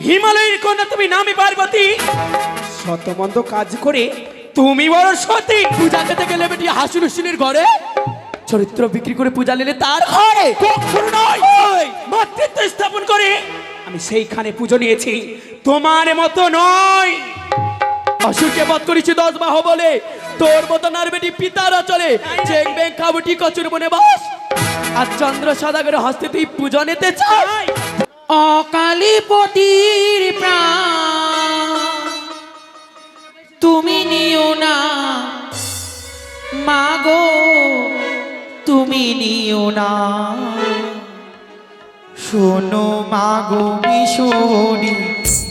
হিমালয়ের কন্যা তুমি নামি পার্বতী। শতমন্দ কাজ করে তুমি বড় সতী। পূজা খেতে গেলে বেটি হাসুর হুসুনের ঘরে। চরিত্র বিক্রি করে পূজা নিলে তার ঘরে। মাতৃত্ব স্থাপন করে আমি সেইখানে পুজো নিয়েছি। তোমার মতো নয়। অসুরকে বধ করেছি দশ বাহ বলে। তোর মতো নার বেটি পিতারা চলে চেক ব্যাংক খাবুটি কচুর বনে বাস। আর চন্দ্র সদাগরের হস্তে তুই পুজো নিতে চাই অকালীপতির প্রাণ। তুমি নিও না। মাগো তুমি নিও না। শোনো মাগো মিশোনি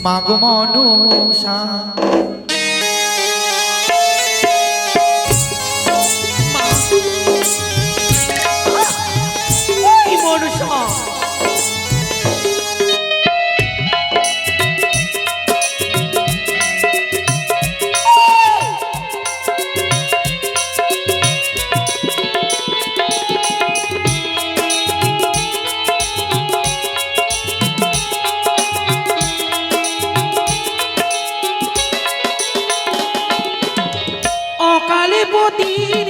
মাগো মনসা অকালীপতির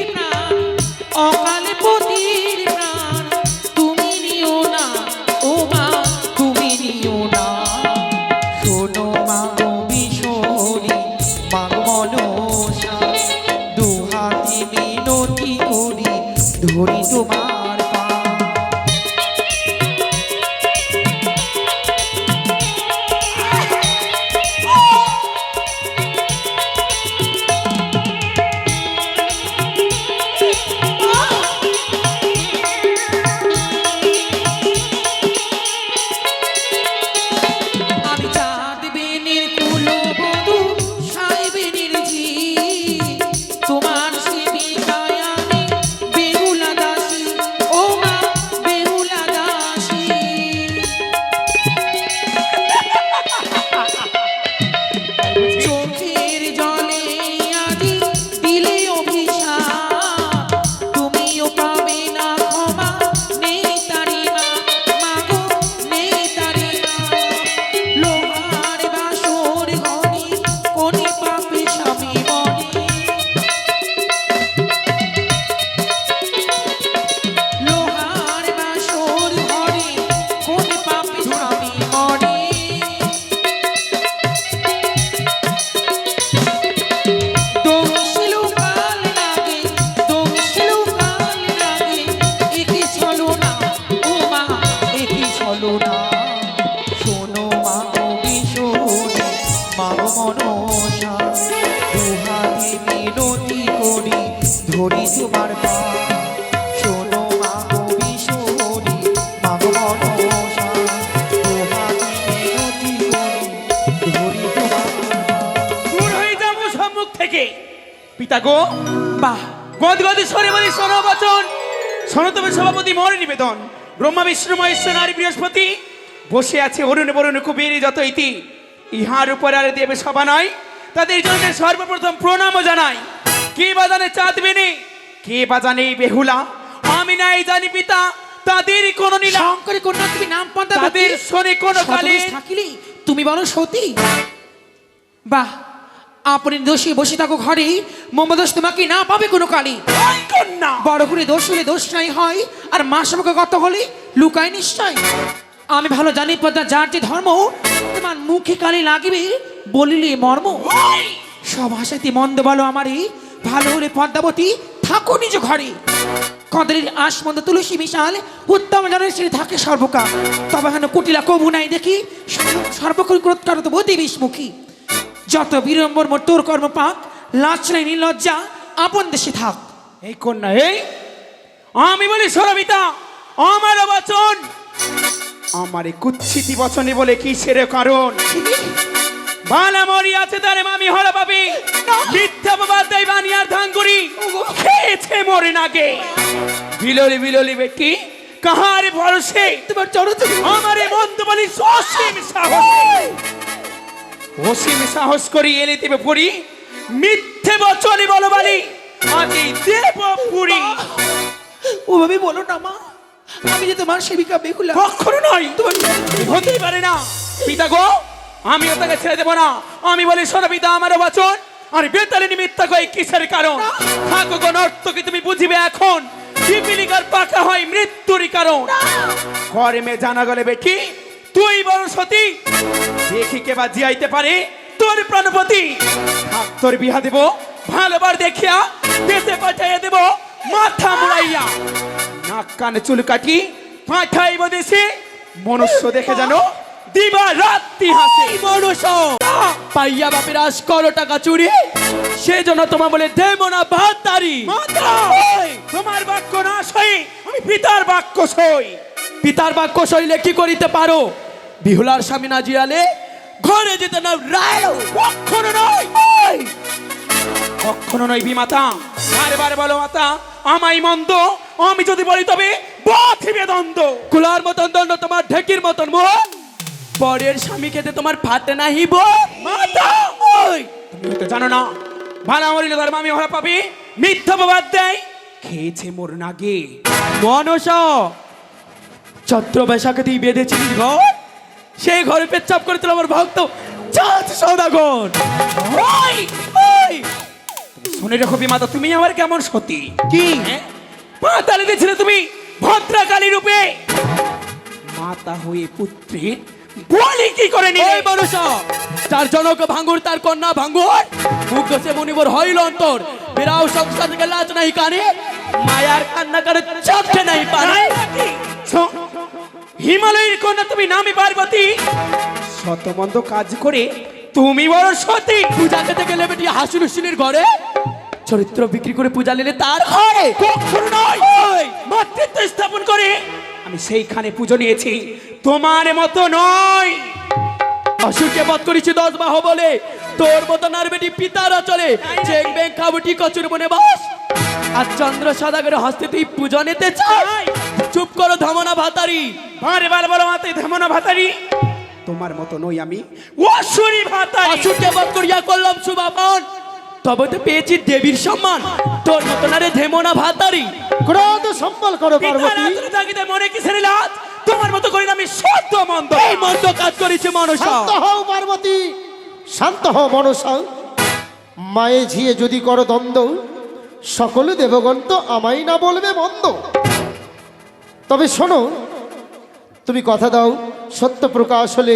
পিতা গো বাহ। গদ গদি সরে বলি শোনো বচন। শোনো তবে সভাপতি মরে নিবেদন। ব্রহ্মা বিষ্ণু মহেশ্বর নারী বৃহস্পতি। বসে আছে অরুণ বরুণ কুবের যত ইতি। ইহার উপর আর দেবে সভা নয়। তাদের জন্য সর্বপ্রথম প্রণামও জানাই। কে বাজানে চাঁদ বেনে? কে বাজানে বেহুলা? আমি নাই জানি পিতা। তাদের কোন নীলা। শঙ্করী কন্যা তুমি নাম পান্তা তাদের। শোনে কোন কালে। থাকিলি। তুমি বলো সতী। বাহ। আপনি দোষী বসে থাকো ঘরে। মোহাম্মদ তোমাকে না পাবে কোনো কালি। বড় করে দোষ হলে দোষ নাই হয় আর মা সবকে কত হলে লুকায় নিশ্চয়। আমি ভালো জানি পদ্মা যার যে ধর্ম তোমার মুখে কালি লাগিবে বলিলে মর্ম! সব হাসাইতে মন্দ বলো আমারই ভালো হলে পদ্মাবতী থাকো নিজ ঘরে। কদরের আসমন্দ তুলসী মিশাল উত্তম জনের শ্রী থাকে সর্বকা তবে হেন কুটিলা কবু নাই দেখি সর্বকর ক্রোধকার তো বতি বিষমুখী। যত বিড়ম্বর তোর কর্ম পাক লাজ নাই নির্লজ্জা আপন দেশে থাক। এই কন্যা এই। আমি বলি সরবিতা আমার বচন। আমার এই কুচ্ছিতি বচনে বলে কি সেরে কারণ? বালা মরি আছে তারে মামি হরা পাবি মিথ্যা বাবার দেয় বানিয়ার ধান করি খেয়েছে মরে নাগে। বিললি বিললি বেটি কাহারে ভরসে? তোমার চরণ। আমারে মন্দ বলি অসীম সাহস। অসীম সাহস করি এনে দেবে পুরি। মিথ্যে বচনে বলো বালি আগে দেব পুরি। ওভাবে বলো না মা আমি যে তোমার সেবিকা বেহুলা কখনো নয় তোমার হতেই পারে না। পিতা গো আমিও তাকে ছেড়ে দেবো না। আমি বলি সরবিদা আমার বচন। আর বেতালে নিমিত্ত কই কিসের কারণ? থাকো কোন অর্থ কি তুমি বুঝিবে এখন। পিপিলিকার পাকা হয় মৃত্যুরই কারণ। কর্মে জানা গেলে বেটি তুই বড় সতী। দেখি কে বা জিয়াইতে পারে তোর প্রাণপতি। তোর বিহা দেব। ভালোবার দেখিয়া দেশে পাঠাইয়া দেব। মাথা মুড়াইয়া। নাক কানে চুল কাটি পাঠাইব দেশে। মনুষ্য দেখে জানো দিবা রাত্রি হাসে। মনুষ্য। পাইয়া বাপের আশ করো টাকা চুরি। সেজন্য তোমার বলে দেব না ভাত তারি তোমার বাক্য না সই আমি পিতার বাক্য সই। পিতার বাক্য শৈলে কি করিতে পারো? বিহুলার স্বামী না জিয়ালে ঘরে যেতে না রায়! কখনো নয়। কখনো নয় বিমাতা বারবার বলো মাতা আমাই মন্দ, আমি যদি বলি তবে বাথিবে দ্বন্দ্ব কুলার মতন দণ্ড তোমার ঢেকির মতন মুখ পরের স্বামী খেতে তোমার ফাটে না হিব মাতা! তুমি হয়তো জানো না, ভালো মরিল ধর্ম আমি হরা পাবি মিথ্যা বাদ দেয়, খেয়েছে মোর নাগে। মনস চত্র বৈশাখে তুই বেঁধেছিলিস ঘর সেই ঘরে পেচ্ছাপ করেছিল আমার ভক্ত চাঁদ সৌদাগর। শুনে রেখো বিমাতা তুমি আমার কেমন সতী? কি? পাতালে দিয়েছিলে তুমি ভদ্রাকালী রূপে। মাতা হয়ে পুত্রের বলি কি করে নিলে? এই মানুষ তার জনক ভাঙ্গুর তার কন্যা ভাঙ্গুর মুগ্ধ সে মনিবর হইল অন্তর। বিরাও সংসার লাজ নাই কানে মায়ার কান্না করে চাপছে নাই পানে। নাকি? হিমালয়ের কন্যা তুমি নামি পার্বতী। শতমন্দ কাজ করে তুমি বড় সতী। পূজা খেতে গেলে বেটি হাসুর হুসুনের ঘরে। চরিত্র বিক্রি করে পূজা নিলে তার ঘরে মাতৃত্ব স্থাপন করে আমি সেইখানে পুজো নিয়েছি। তোমার মতো নয়। অসুরকে বধ করেছি দশ বাহ বলে। তোর মতো নার বেটি পিতারা চলে চেক ব্যাংক খাবুটি কচুর বনে বাস। আর চন্দ্র সদাগরের হস্তে তুই পূজা নিতে চাই চুপ করো ধমনা ভাতারি। বারে বার বলো মাতাই ধেমনা ভাতারি। তোমার মতো নই আমি। অসুরি ভাতারি। অসুরকে বধ করিয়া করলাম শুভাপন তবে তো পেয়েছি দেবীর সম্মান। তোর মতো না রে ধেমনা ভাতারি। ক্রোধ সম্বল করো পার্বতী। থাকিতে মনে কিসের লাজ তোমার মতো করি না আমি সত্য মন্দ। এই মন্দ কাজ করেছে মনসা। শান্ত হও পার্বতী। শান্ত হও মনসা। মায়ে ঝিয়ে যদি করো দ্বন্দ্ব সকলে দেবগণ তো আমায় না বলবে মন্দ। তবে শোনো তুমি কথা দাও সত্য প্রকাশ হলে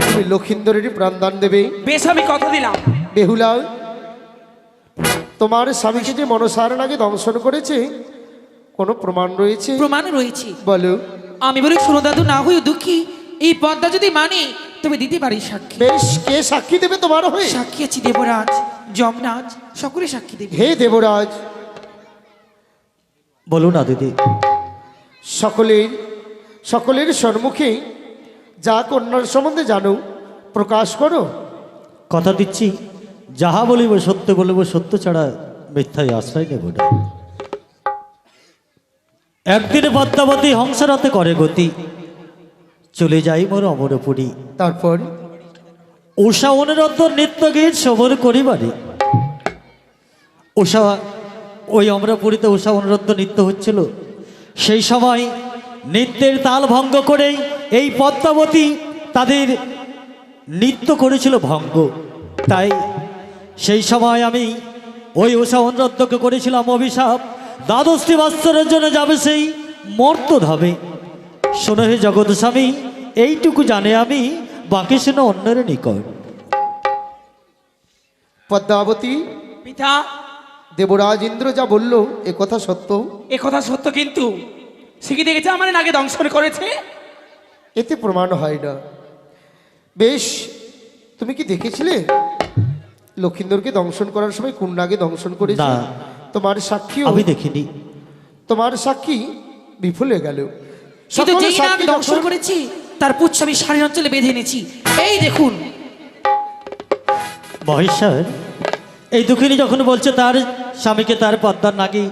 তুমি লক্ষিন্দরেরই প্রাণদান দেবে। বেশ আমি কথা দিলাম। বেহুলা তোমার স্বামীকে যে মনসার আগে দংশন করেছে কোনো প্রমাণ রয়েছে? প্রমাণ রয়েছে। বলো। আমি বলি শোনো দাদু না হয়ে দুঃখী। এই পদ্মা যদি মানে তুমি দিতে পারি সাক্ষী। বেশ কে সাক্ষী দেবে তোমার হয়ে? সাক্ষী আছি দেবরাজ যমরাজ সকলে সাক্ষী দেবে। হে দেবরাজ। বলুন না দিদি। সকলের সকলের সম্মুখে যা কন্যার সম্বন্ধে জানো প্রকাশ করো। কথা দিচ্ছি যাহা বলিব সত্য বলিব সত্য ছাড়া মিথ্যায় আশ্রয় নেব না। একদিন পদ্মাবতী হংসরাতে করে গতি চলে যাই মোর অমরপুরী। তারপর? উষা অনুরদ্ধ নৃত্য গীত শোভন করিবারে। উষা ওই অমরাপুরীতে উষা অনুরদ্ধ নৃত্য হচ্ছিল। সেই সময় নৃত্যের তাল ভঙ্গ করেই এই পদ্মাবতী তাদের নৃত্য করেছিল ভঙ্গ। তাই সেই সময় আমি ওই উষা অনুরদ্ধকে করেছিলাম অভিশাপ দ্বাদশটি বৎসরের জন্য যাবে সেই মর্ত ধাবে শোনো হে জগৎ স্বামী এইটুকু জানে আমি বাকি শোনো অন্যের নিকট। পদ্মাবতী পিতা দেবরাজ ইন্দ্র যা বলল এ কথা সত্য? এ কথা সত্য কিন্তু সে কি দেখেছে আমার নাকি দংশন করেছে? এতে প্রমাণ হয় না। বেশ তুমি কি দেখেছিলে? লক্ষিন্দরকে দংশন করার সময় কোন নাগে দংশন করেছে? তোমার সাক্ষী আমি দেখিনি। তোমার সাক্ষী বিফল হয়ে গেল। দংশন করেছি তার পুচ্ছ আমি সারি অঞ্চলে বেঁধে এনেছি। এই দেখুন। মহেশ্বর এই দুঃখিনী যখন বলছে তার স্বামীকে তার পদ্মার নাকি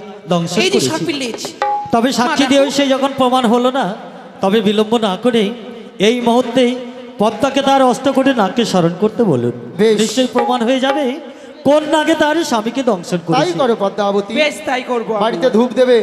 তবে সাক্ষী দিয়েও। সে যখন প্রমাণ হলো না তবে বিলম্ব না করে এই মুহূর্তেই পদ্মাকে তার অষ্টকোটি নাককে স্মরণ করতে বলুন। বেশ। নিশ্চয়ই প্রমাণ হয়ে যাবে কোন নাগে তার স্বামীকে দংশন করে তাই করো পদ্মাবতী। বেশ তাই করব বাড়িতে ধূপ দেবে।